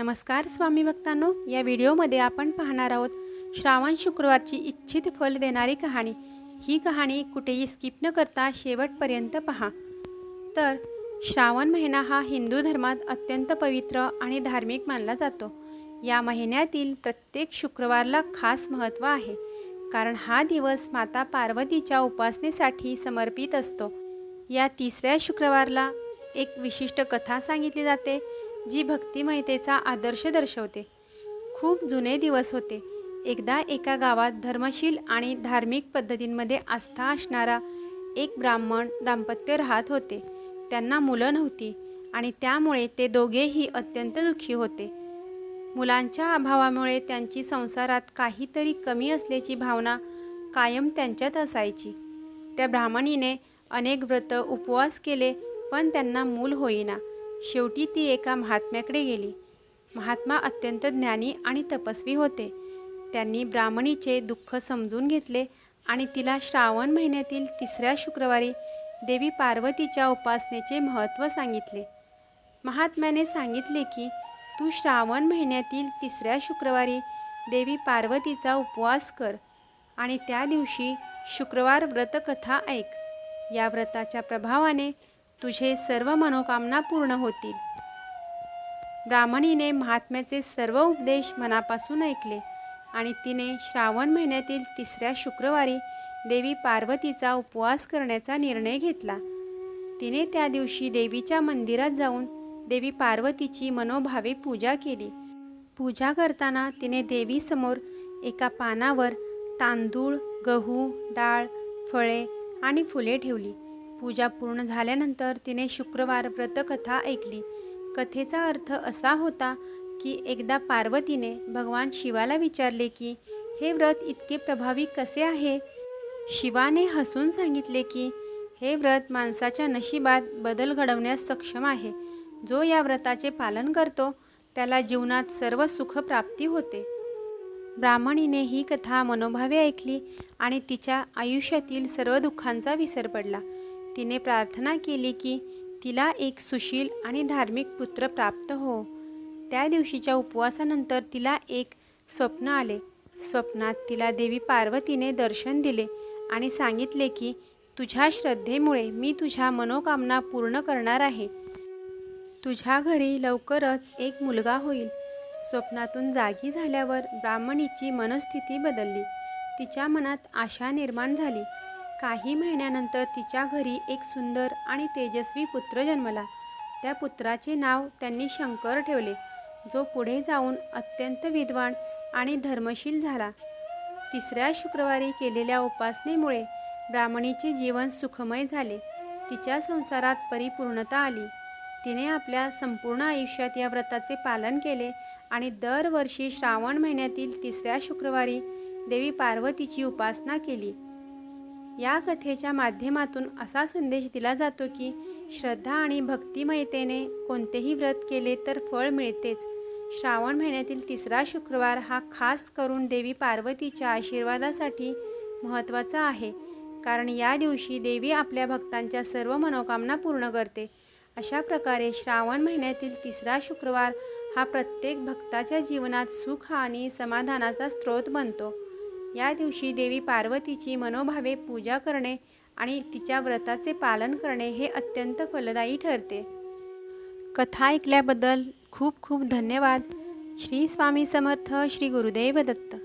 नमस्कार स्वामी भक्तांनो या व्हिडिओमध्ये आपण पाहणार आहोत श्रावण शुक्रवारची इच्छित फल देणारी कहाणी. ही कहाणी कुठेही स्किप न करता शेवटपर्यंत पहा. तर श्रावण महिना हा हिंदू धर्मात अत्यंत पवित्र आणि धार्मिक मानला जातो. या महिन्यातील प्रत्येक शुक्रवारला खास महत्त्व आहे. कारण हा दिवस माता पार्वतीच्या उपासनेसाठी समर्पित असतो. या तिसऱ्या शुक्रवारला एक विशिष्ट कथा सांगितली जाते. जी भक्तिमयतेचा आदर्श दर्शवते. खूप जुने दिवस होते. एकदा एका गावात धर्मशील आणि धार्मिक पद्धतींमध्ये आस्था असणारा एक ब्राह्मण दाम्पत्य राहत होते. त्यांना मुलं नव्हती आणि त्यामुळे ते दोघेही अत्यंत दुःखी होते. मुलांच्या अभावामुळे त्यांची संसारात काहीतरी कमी असल्याची भावना कायम त्यांच्यात असायची. त्या ब्राह्मणीने अनेक व्रत उपवास केले पण त्यांना मूल होईना. शेवटी ती एका महात्म्याकडे गेली. महात्मा अत्यंत ज्ञानी आणि तपस्वी होते. त्यांनी ब्राह्मणीचे दुःख समजून घेतले आणि तिला श्रावण महिन्यातील तिसऱ्या शुक्रवारी देवी पार्वतीच्या उपासनेचे महत्त्व सांगितले. महात्म्याने सांगितले की तू श्रावण महिन्यातील तिसऱ्या शुक्रवारी देवी पार्वतीचा उपवास कर आणि त्या दिवशी शुक्रवार व्रतकथा ऐक. या व्रताच्या प्रभावाने तुझे सर्व मनोकामना पूर्ण होतील. ब्राह्मणीने महात्म्याचे सर्व उपदेश मनापासून ऐकले आणि तिने श्रावण महिन्यातील तिसऱ्या शुक्रवारी देवी पार्वतीचा उपवास करण्याचा निर्णय घेतला. तिने त्या दिवशी देवीच्या मंदिरात जाऊन देवी पार्वतीची मनोभावे पूजा केली. पूजा करताना तिने देवीसमोर एका पानावर तांदूळ गहू डाळ फळे आणि फुले ठेवली. पूजा पूर्ण झाल्यानंतर तिने शुक्रवार व्रतकथा ऐकली. कथेचा अर्थ असा होता की एकदा पार्वतीने भगवान शिवाला विचारले की हे व्रत इतके प्रभावी कसे आहे? शिवाने हसून सांगितले की हे व्रत माणसाच्या नशिबात बदल घडवण्यास सक्षम आहे. जो या व्रताचे पालन करतो त्याला जीवनात सर्व सुख प्राप्ती होते. ब्राह्मणीने ही कथा मनोभावे ऐकली आणि तिच्या आयुष्यातील सर्व दुःखांचा विसर पडला. तिने प्रार्थना केली की तिला एक सुशील आणि धार्मिक पुत्र प्राप्त हो. त्या दिवशीच्या उपवासानंतर तिला एक स्वप्न आले. स्वप्नात तिला देवी पार्वतीने दर्शन दिले आणि सांगितले की तुझ्या श्रद्धेमुळे मी तुझ्या मनोकामना पूर्ण करणार आहे. तुझ्या घरी लवकरच एक मुलगा होईल. स्वप्नातून जागी झाल्यावर ब्राह्मणीची मनस्थिती बदलली. तिच्या मनात आशा निर्माण झाली. काही महिन्यानंतर तिच्या घरी एक सुंदर आणि तेजस्वी पुत्र जन्मला. त्या पुत्राचे नाव त्यांनी शंकर ठेवले जो पुढे जाऊन अत्यंत विद्वान आणि धर्मशील झाला. तिसऱ्या शुक्रवारी केलेल्या उपासनेमुळे ब्राह्मणीचे जीवन सुखमय झाले. तिच्या संसारात परिपूर्णता आली. तिने आपल्या संपूर्ण आयुष्यात या व्रताचे पालन केले आणि दरवर्षी श्रावण महिन्यातील तिसऱ्या शुक्रवारी देवी पार्वतीची उपासना केली. या कथेच्या माध्यमातून असा संदेश दिला जातो की श्रद्धा आणि भक्तिमयतेने कोणतेही व्रत केले तर फळ मिळतेच. श्रावण महिन्यातील तिसरा शुक्रवार हा खास करून देवी पार्वतीच्या आशीर्वादासाठी महत्त्वाचा आहे कारण या दिवशी देवी आपल्या भक्तांच्या सर्व मनोकामना पूर्ण करते. अशा प्रकारे श्रावण महिन्यातील तिसरा शुक्रवार हा प्रत्येक भक्ताच्या जीवनात सुख आणि समाधानाचा स्रोत बनतो. या दिवशी देवी पार्वतीची मनोभावे पूजा करणे आणि तिच्या व्रताचे पालन करणे हे अत्यंत फलदायी ठरते. कथा ऐकल्याबद्दल खूप खूप धन्यवाद. श्री स्वामी समर्थ श्री गुरुदेव दत्त.